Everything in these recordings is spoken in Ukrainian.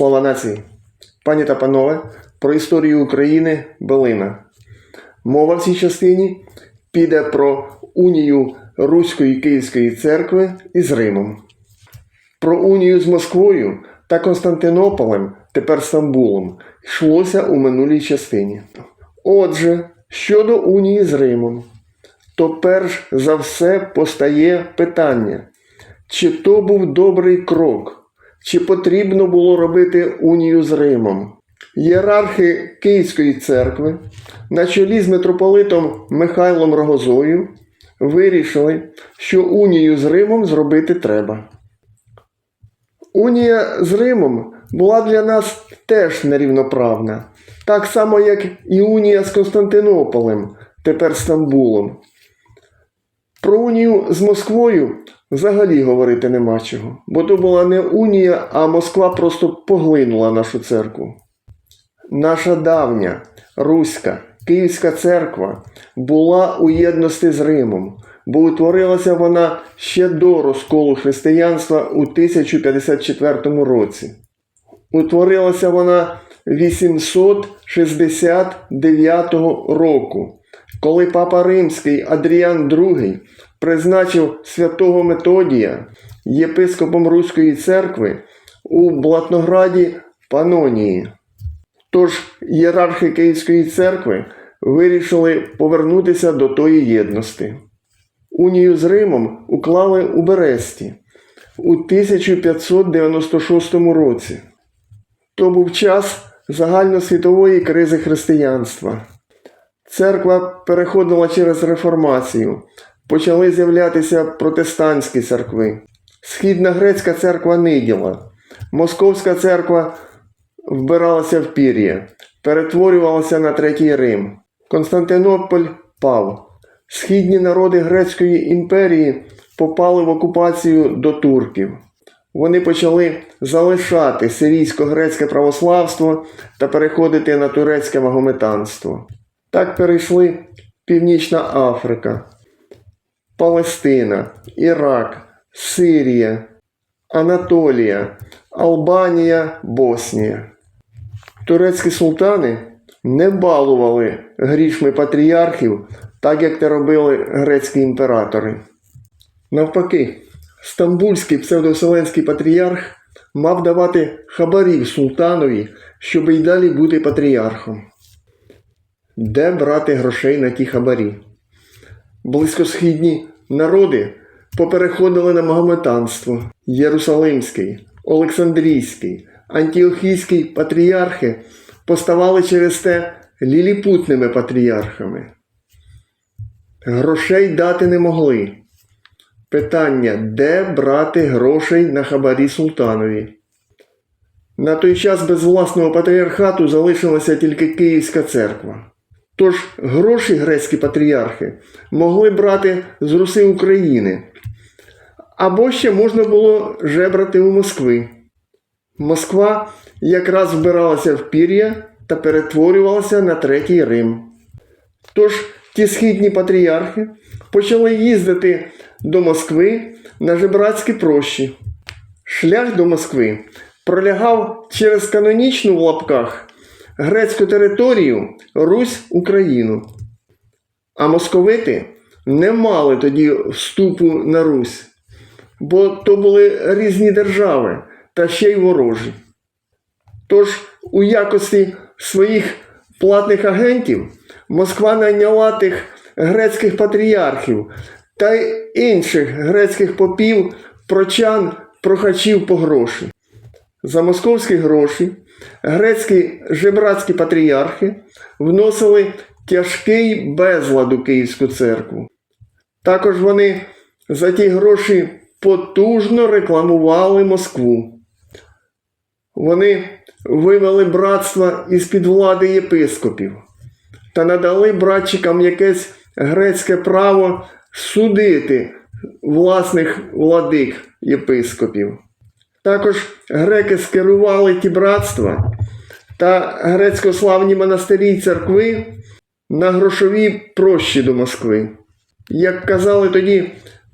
Слава нації! Пані та панове, про історію України Белина. Мова в цій частині піде про унію Руської Київської церкви із Римом. Про унію з Москвою та Константинополем, тепер Стамбулом, йшлося у минулій частині. Отже, щодо унії з Римом, то перш за все постає питання, чи то був добрий крок, чи потрібно було робити унію з Римом. Єрархи Київської церкви на чолі з митрополитом Михайлом Рогозою вирішили, що унію з Римом зробити треба. Унія з Римом була для нас теж нерівноправна, так само, як і унія з Константинополем, тепер Стамбулом. Про унію з Москвою взагалі говорити нема чого, бо то була не унія, а Москва просто поглинула нашу церкву. Наша давня Руська Київська церква була у єдності з Римом, бо утворилася вона ще до розколу християнства у 1054 році. Утворилася вона 869 року, коли папа Римський Адріан II призначив святого Методія єпископом Руської церкви у Блатнограді Панонії. Тож ієрархи Київської церкви вирішили повернутися до тої єдності. Унію з Римом уклали у Бересті у 1596 році. То був час загальносвітової кризи християнства. Церква переходила через реформацію, почали з'являтися протестантські церкви. Східна грецька церква ниділа, Московська церква вбиралася в пір'я, перетворювалася на третій Рим. Константинополь пав. Східні народи Грецької імперії попали в окупацію до турків. Вони почали залишати сирійсько-грецьке православство та переходити на турецьке магометанство. Так перейшли Північна Африка, Палестина, Ірак, Сирія, Анатолія, Албанія, Боснія. Турецькі султани не балували грішми патріархів, так як це робили грецькі імператори. Навпаки, стамбульський псевдовселенський патріарх мав давати хабарів султанові, щоб й далі бути патріархом. Де брати грошей на ті хабарі? Близькосхідні народи попереходили на магометанство Єрусалимський, Олександрійський, Антіохійський патріархи поставали через те ліліпутними патріархами. Грошей дати не могли. Питання, де брати грошей на хабарі султанові? На той час без власного патріархату залишилася тільки Київська церква. Тож гроші грецькі патріархи могли брати з Руси України, або ще можна було жебрати у Москви. Москва якраз вбиралася в пір'я та перетворювалася на третій Рим. Тож ті східні патріархи почали їздити до Москви на жебрацькі прощі. Шлях до Москви пролягав через канонічну в лапках грецьку територію Русь Україну. А московити не мали тоді вступу на Русь, бо то були різні держави та ще й ворожі. Тож у якості своїх платних агентів Москва найняла тих грецьких патріархів та інших грецьких попів, прочан, прохачів по гроші. За московські гроші грецькі жебрацькі патріархи вносили тяжкий безлад у Київську церкву. Також вони за ті гроші потужно рекламували Москву. Вони вивели братства із-під влади єпископів та надали братчикам якесь грецьке право судити власних владик єпископів. Також греки скерували ті братства та грецькославні монастирі й церкви на грошові прощі до Москви. Як казали тоді,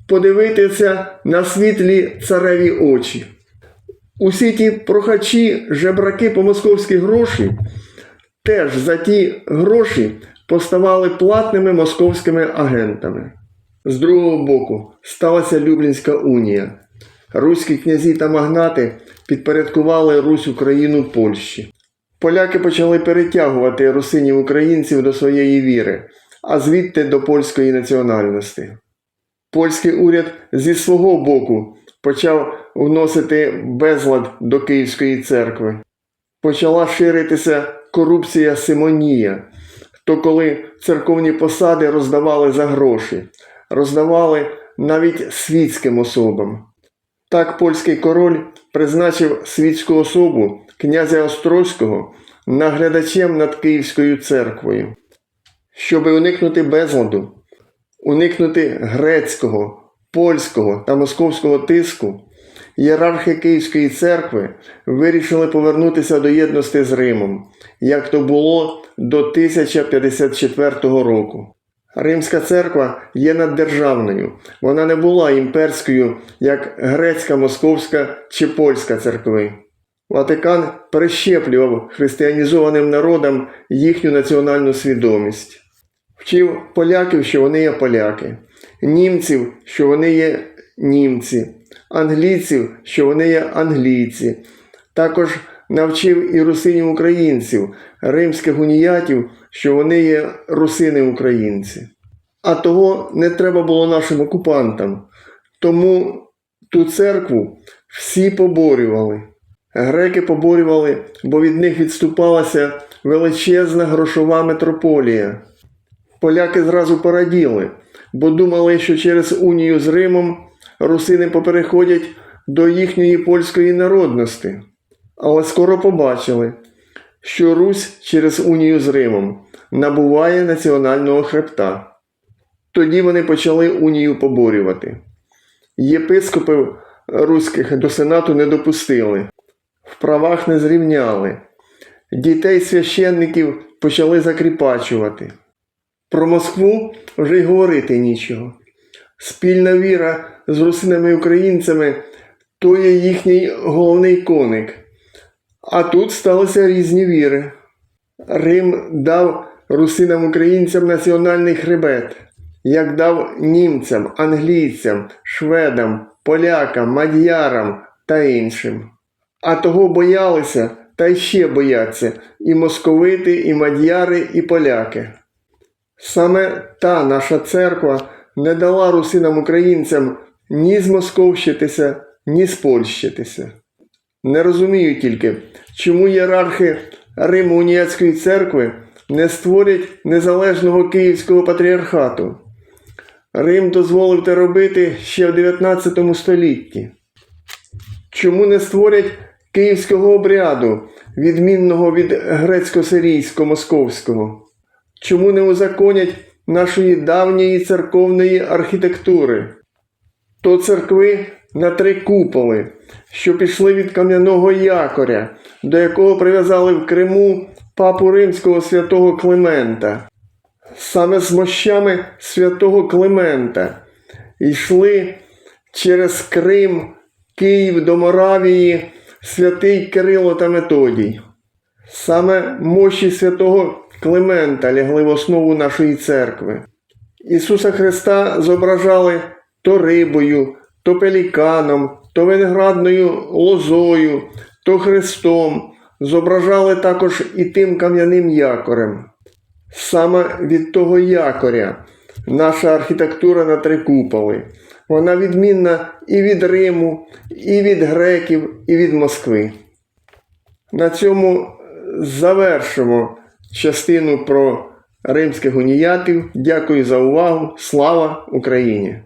подивитися на світлі цареві очі. Усі ті прохачі, жебраки по московські гроші теж за ті гроші поставали платними московськими агентами. З другого боку сталася Люблінська унія. Руські князі та магнати підпорядкували Русь Україну Польщі. Поляки почали перетягувати русинів українців до своєї віри, а звідти до польської національності. Польський уряд зі свого боку почав вносити безлад до Київської церкви. Почала ширитися корупція Симонія. То коли церковні посади роздавали за гроші, роздавали навіть світським особам. Так польський король призначив світську особу князя Острозького наглядачем над Київською церквою. Щоб уникнути безладу, уникнути грецького, польського та московського тиску, ієрархи Київської церкви вирішили повернутися до єдності з Римом, як то було до 1054 року. Римська церква є наддержавною, вона не була імперською, як грецька, московська чи польська церкви. Ватикан перещеплював християнізованим народам їхню національну свідомість. Вчив поляків, що вони є поляки, німців, що вони є німці, англійців, що вони є англійці. Також навчив і русинів українців, римських уніятів, що вони є русини українці. А того не треба було нашим окупантам. Тому ту церкву всі поборювали. Греки поборювали, бо від них відступалася величезна грошова метрополія. Поляки зразу пораділи, бо думали, що через унію з Римом русини попереходять до їхньої польської народності. Але скоро побачили, що Русь через унію з Римом набуває національного хребта. Тоді вони почали унію поборювати. Єпископів руських до сенату не допустили, в правах не зрівняли. Дітей священників почали закріпачувати. Про Москву вже й говорити нічого. Спільна віра з русинами українцями то є їхній головний коник. А тут сталися різні віри. Рим дав русинам українцям національний хребет, як дав німцям, англійцям, шведам, полякам, мад'ярам та іншим. А того боялися та ще бояться і московити, і мад'яри, і поляки. Саме та наша церква не дала русинам українцям ні змосковщитися, ні спольщитися. Не розумію тільки, чому ієрархи Риму уніатської церкви не створять незалежного Київського патріархату. Рим дозволив це робити ще в 19 столітті. Чому не створять київського обряду, відмінного від грецько-сирійсько-московського? Чому не узаконять нашої давньої церковної архітектури? То церкви на три куполи, що пішли від кам'яного якоря, до якого прив'язали в Криму папу римського святого Климента. Саме з мощами святого Климента йшли через Крим, Київ до Моравії святий Кирило та Методій. Саме мощі святого Климента лягли в основу нашої церкви. Ісуса Христа зображали то рибою, то пеліканом, то виноградною лозою, то Христом, зображали також і тим кам'яним якорем. Саме від того якоря наша архітектура на три куполи. Вона відмінна і від Риму, і від греків, і від Москви. На цьому завершимо частину про римських уніятів. Дякую за увагу. Слава Україні!